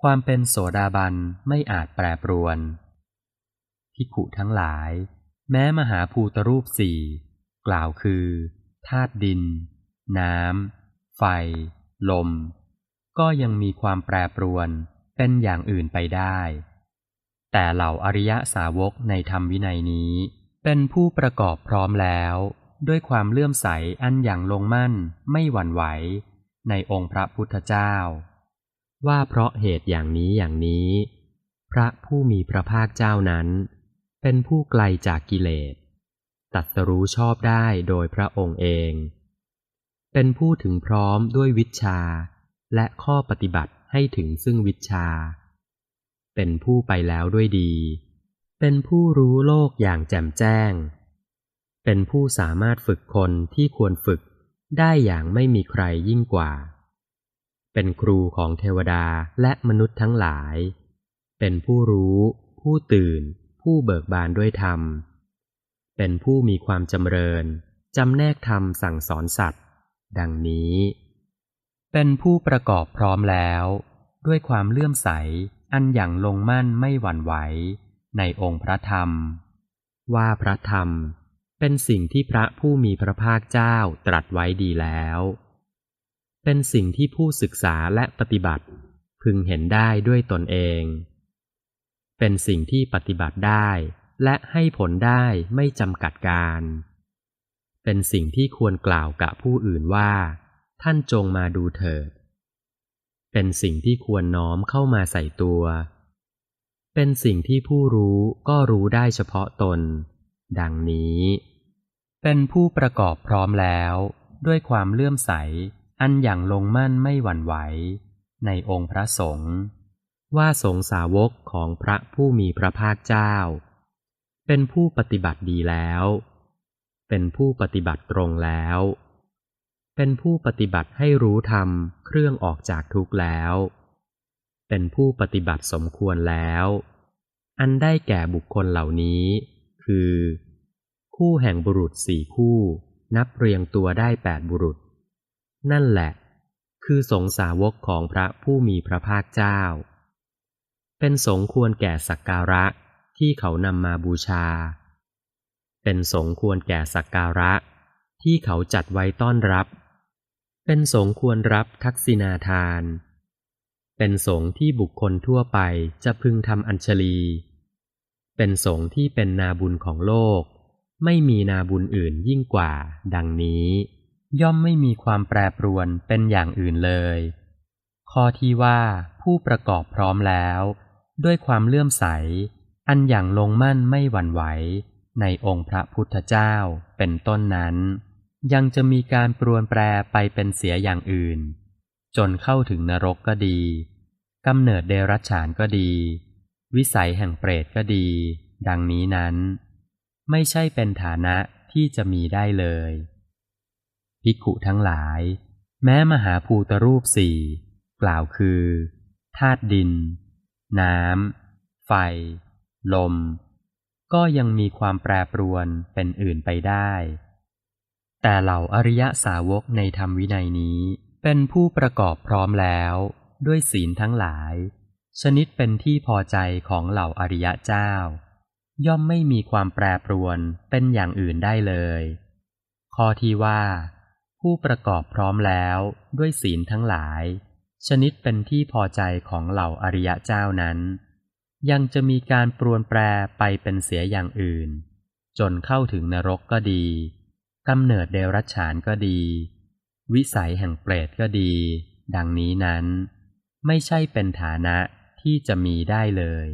ความเป็นโสดาบันไม่อาจแปรปรวนพิขุทั้งหลาย แม้มหาภูตรูปสี่กล่าวคือธาตุดิน น้ำ ไฟ ลม ก็ยังมีความแปรปรวนเป็นอย่างอื่นไปได้ แต่เหล่าอริยสาวกในธรรมวินัยนี้ เป็นผู้ประกอบพร้อมแล้ว ด้วยความเลื่อมใสอันอย่างลงมั่นไม่หวั่นไหว ในองค์พระพุทธเจ้า ว่าเพราะเหตุอย่างนี้อย่างนี้ พระผู้มีพระภาคเจ้านั้น เป็นผู้ไกลจากกิเลสตัดสรู้ชอบได้โดยพระองค์เอง เป็นผู้ถึงพร้อมด้วยวิชา และข้อปฏิบัติให้ถึงซึ่งวิชา เป็นผู้ไปแล้วด้วยดี เป็นผู้รู้โลกอย่างแจ่มแจ้ง เป็นผู้สามารถฝึกคนที่ควรฝึกได้อย่างไม่มีใครยิ่งกว่า เป็นครูของเทวดาและมนุษย์ทั้งหลาย เป็นผู้รู้ ผู้ตื่น ผู้เบิกบานด้วยธรรม เป็นผู้มีความจำเริญจำแนกธรรมสั่งสอนสัตว์ ดังนี้ เป็นผู้ประกอบพร้อมแล้ว ด้วยความเลื่อมใสอันอย่างลงมั่นไม่หวั่นไหว ในองค์พระธรรม ว่าพระธรรมเป็นสิ่งที่พระผู้มีพระภาคเจ้าตรัสไว้ดีแล้ว เป็นสิ่งที่ผู้ศึกษาและปฏิบัติ พึงเห็นได้ด้วยตนเอง เป็นสิ่งที่ปฏิบัติได้ และให้ผลได้ไม่จำกัดการ เป็นสิ่งที่ควรกล่าวกับผู้อื่นว่า ท่านจงมาดูเถิด เป็นสิ่งที่ควรน้อมเข้ามาใส่ตัว เป็นสิ่งที่ผู้รู้ก็รู้ได้เฉพาะตน ดังนี้ เป็นผู้ประกอบพร้อมแล้ว ด้วยความเลื่อมใส อันอย่างลงมั่นไม่หวั่นไหว ในองค์พระสงฆ์ว่าสงสาวกของพระผู้มีพระภาคเจ้า เป็นผู้ปฏิบัติดีแล้ว เป็นผู้ปฏิบัติตรงแล้ว เป็นผู้ปฏิบัติให้รู้ธรรมเครื่องออกจากทุกข์แล้ว เป็นผู้ปฏิบัติสมควรแล้ว อันได้แก่บุคคลเหล่านี้ คือ คู่แห่งบุรุษสี่คู่ นับเรียงตัวได้แปดบุรุษ นั่นแหละ คือสงสาวกของพระผู้มีพระภาคเจ้า เป็นสงควรแก่สักการะที่เขานำมาบูชา เป็นสงควรแก่สักการะที่เขาจัดไว้ต้อนรับ เป็นสงควรรับทักษิณาทาน เป็นสงที่บุคคลทั่วไปจะพึงทำอัญชลี เป็นสงที่เป็นนาบุญของโลก ไม่มีนาบุญอื่นยิ่งกว่าดังนี้ ย่อมไม่มีความแปรปรวนเป็นอย่างอื่นเลย ข้อที่ว่าผู้ประกอบพร้อมแล้ว ด้วยความเลื่อมใส อันอย่างลงมั่นไม่หวั่นไหว ในองค์พระพุทธเจ้าเป็นต้นนั้น ยังจะมีการปรวนแปรไปเป็นเสียอย่างอื่น จนเข้าถึงนรกก็ดีกำเนิดเดรัจฉานก็ดี วิสัยแห่งเปรตก็ดี ดังนี้นั้น ไม่ใช่เป็นฐานะที่จะมีได้เลย ภิกขุทั้งหลาย แม้มหาภูตรูปสี่กล่าวคือธาตุดิน น้ำ ไฟ ลม ก็ยังมีความแปรปรวนเป็นอื่นไปได้ แต่เหล่าอริยสาวกในธรรมวินัยนี้เป็นผู้ประกอบพร้อมแล้วด้วยศีลทั้งหลาย ชนิดเป็นที่พอใจของเหล่าอริยะเจ้า ย่อมไม่มีความแปรปรวนเป็นอย่างอื่นได้เลย ข้อที่ว่า ผู้ประกอบพร้อมแล้วด้วยศีลทั้งหลาย ชนิดเป็นที่พอใจของเหล่าอริยะเจ้านั้น ยังจะมีการปรวนแปรไปเป็นเสียอย่างอื่น จนเข้าถึงนรกก็ดีกำเนิดเดรัจฉานก็ดี วิสัยแห่งเปรตก็ดี ดังนี้นั้น ไม่ใช่เป็นฐานะที่จะมีได้เลย